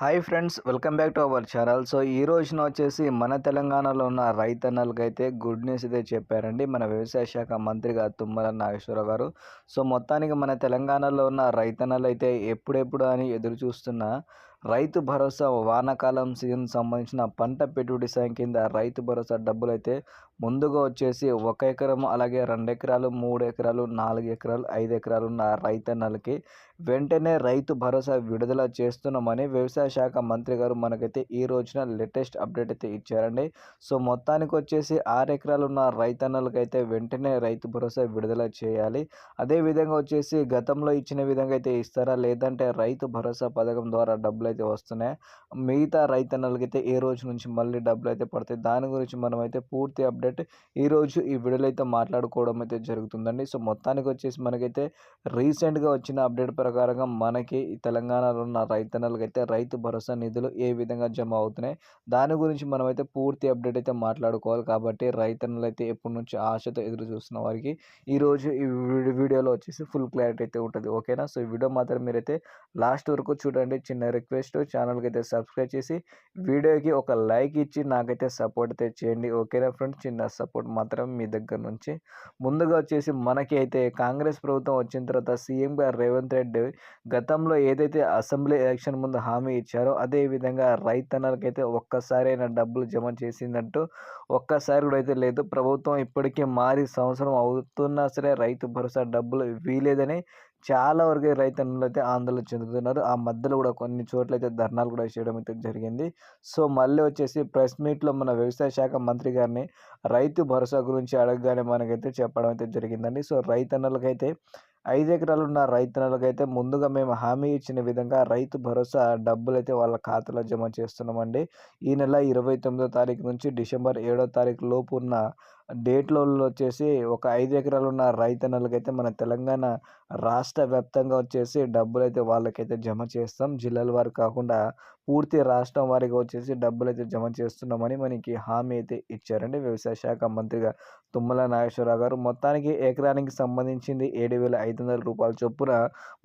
Hi friends welcome back to our channel. So ఈ రోజున వచ్చేసి మన తెలంగాణలో ఉన్న రైతన్నలకి అయితే గుడ్ న్యూస్ అయితే చెప్పారండి. మన వ్యవసాయ శాఖ మంత్రిగా తుమ్మల నాగేశ్వరరావు గారు. సో మొత్తానికి మన తెలంగాణలో ఉన్న రైతన్నలు అయితే ఎప్పుడెప్పుడు అని ఎదురు చూస్తున్న రైతు భరోసా వానాకాలం సీజన్ సంబంధించిన పంట పెట్టుబడి సాయం కింద రైతు భరోసా డబ్బులు అయితే ముందుగా వచ్చేసి ఒక ఎకరం అలాగే రెండు ఎకరాలు మూడు ఎకరాలు నాలుగు ఎకరాలు ఐదు ఎకరాలు ఉన్న రైతన్నలకి వెంటనే రైతు భరోసా విడుదల చేస్తున్నామని వ్యవసాయ శాఖ మంత్రి గారు మనకైతే ఈ రోజున లేటెస్ట్ అప్డేట్ అయితే ఇచ్చారండి. సో మొత్తానికి వచ్చేసి ఆరు ఎకరాలు ఉన్న రైతన్నలకైతే వెంటనే రైతు భరోసా విడుదల చేయాలి. అదేవిధంగా వచ్చేసి గతంలో ఇచ్చిన విధంగా అయితే ఇస్తారా? లేదంటే రైతు భరోసా పథకం ద్వారా డబ్బులు అయితే వస్తున్నాయి. మిగతా రైతన్నలకైతే ఏ రోజు నుంచి మళ్ళీ డబ్బులు అయితే పడతాయి? దాని గురించి మనం అయితే పూర్తి అప్డేట్ ఈరోజు ఈ వీడియోలో అయితే మాట్లాడుకోవడం అయితే జరుగుతుందండి. సో మొత్తానికి వచ్చేసి మనకైతే రీసెంట్గా వచ్చిన అప్డేట్ ప్రకారంగా మనకి తెలంగాణలో ఉన్న రైతన్నలకైతే రైతు భరోసా నిధులు ఏ విధంగా జమ అవుతున్నాయి? దాని గురించి మనమైతే పూర్తి అప్డేట్ అయితే మాట్లాడుకోవాలి. కాబట్టి రైతన్నలు అయితే ఎప్పటి నుంచి ఆశతో ఎదురు చూస్తున్న వారికి ఈరోజు ఈ వీడియోలో వచ్చేసి ఫుల్ క్లారిటీ అయితే ఉంటుంది. ఓకేనా? సో ఈ వీడియో మాత్రం మీరైతే లాస్ట్ వరకు చూడండి. చిన్న రిక్వెస్ట్ రిక్వెస్ట్ ఛానల్కి అయితే సబ్స్క్రైబ్ చేసి వీడియోకి ఒక లైక్ ఇచ్చి నాకైతే సపోర్ట్ అయితే చేయండి. ఓకేనా ఫ్రెండ్స్? చిన్న సపోర్ట్ మాత్రం మీ దగ్గర నుంచి. ముందుగా వచ్చేసి మనకి అయితే కాంగ్రెస్ ప్రభుత్వం వచ్చిన తర్వాత సీఎం రేవంత్ రెడ్డి గతంలో ఏదైతే అసెంబ్లీ ఎలక్షన్ ముందు హామీ ఇచ్చారో అదేవిధంగా రైతన్నలకైతే ఒక్కసారైనా డబ్బులు జమ చేసిందంటూ ఒక్కసారి కూడా అయితే లేదు. ప్రభుత్వం ఇప్పటికీ మారి సంవత్సరం అవుతున్నా సరే రైతు భరోసా డబ్బులు వీలేదని చాలా వరకు రైతన్నులు అయితే ఆందోళన చెందుతున్నారు. ఆ మధ్యలో కూడా కొన్ని చోట్ల అయితే ధర్నాలు కూడా చేయడం అయితే జరిగింది. సో మళ్ళీ వచ్చేసి ప్రెస్ మీట్లో మన వ్యవసాయ శాఖ మంత్రి గారిని రైతు భరోసా గురించి అడగగానే మనకైతే చెప్పడం అయితే జరిగిందండి. సో రైతన్నలకైతే ఐదు ఎకరాలు ఉన్న రైతన్నలకైతే ముందుగా మేము హామీ ఇచ్చిన విధంగా రైతు భరోసా డబ్బులు అయితే వాళ్ళ ఖాతాలో జమ చేస్తున్నామండి. ఈ నెల ఇరవై తొమ్మిదో తారీఖు నుంచి డిసెంబర్ ఏడో తారీఖు లోపు ఉన్న డేట్లో వచ్చేసి ఒక ఐదు ఎకరాలు ఉన్న రైతన్నలకైతే మన తెలంగాణ రాష్ట్ర వ్యాప్తంగా వచ్చేసి డబ్బులు అయితే వాళ్ళకైతే జమ చేస్తాం. జిల్లాల వారు కాకుండా పూర్తి రాష్ట్రం వారికి వచ్చేసి డబ్బులు అయితే జమ చేస్తున్నామని మనకి హామీ అయితే ఇచ్చారండి. వ్యవసాయ శాఖ మంత్రిగా తుమ్మల నాగేశ్వరరావు గారు. మొత్తానికి ఎకరానికి సంబంధించింది ఏడు వేల ఐదు వందల రూపాయల చొప్పున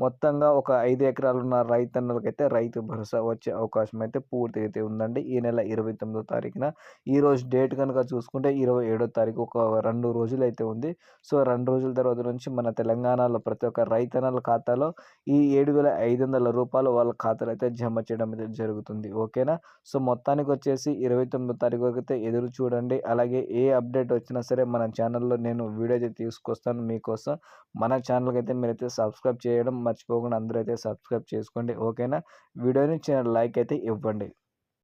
మొత్తంగా ఒక ఐదు ఎకరాలు ఉన్న రైతన్నలకైతే రైతు భరోసా వచ్చే అవకాశం అయితే పూర్తి అయితే ఉందండి. ఈ నెల ఇరవై తొమ్మిదో తారీఖున. ఈ రోజు డేట్ కనుక చూసుకుంటే ఇరవై ఏడో తారీఖు ఒక రెండు రోజులు అయితే ఉంది. సో రెండు రోజుల తర్వాత నుంచి మన తెలంగాణలో ప్రతి ఒక్క రైతన్నల ఖాతాలో ఈ ఏడు వేల ఐదు వందల రూపాయలు వాళ్ళ ఖాతాలో అయితే జమ చేయడం అయితే జరుగుతుంది. ఓకేనా? సో మొత్తానికి వచ్చేసి ఇరవై తొమ్మిదో తారీఖు వరకు అయితే ఎదురు చూడండి. అలాగే ఏ అప్డేట్ వచ్చినా సరే మన ఛానల్లో నేను వీడియో అయితే తీసుకొస్తాను మీకోసం. మన ఛానల్కి అయితే మీరైతే సబ్స్క్రైబ్ చేయడం మర్చిపోకుండా అందరూ అయితే సబ్స్క్రైబ్ చేసుకోండి. ఓకేనా? వీడియోని చిన్న లైక్ అయితే ఇవ్వండి.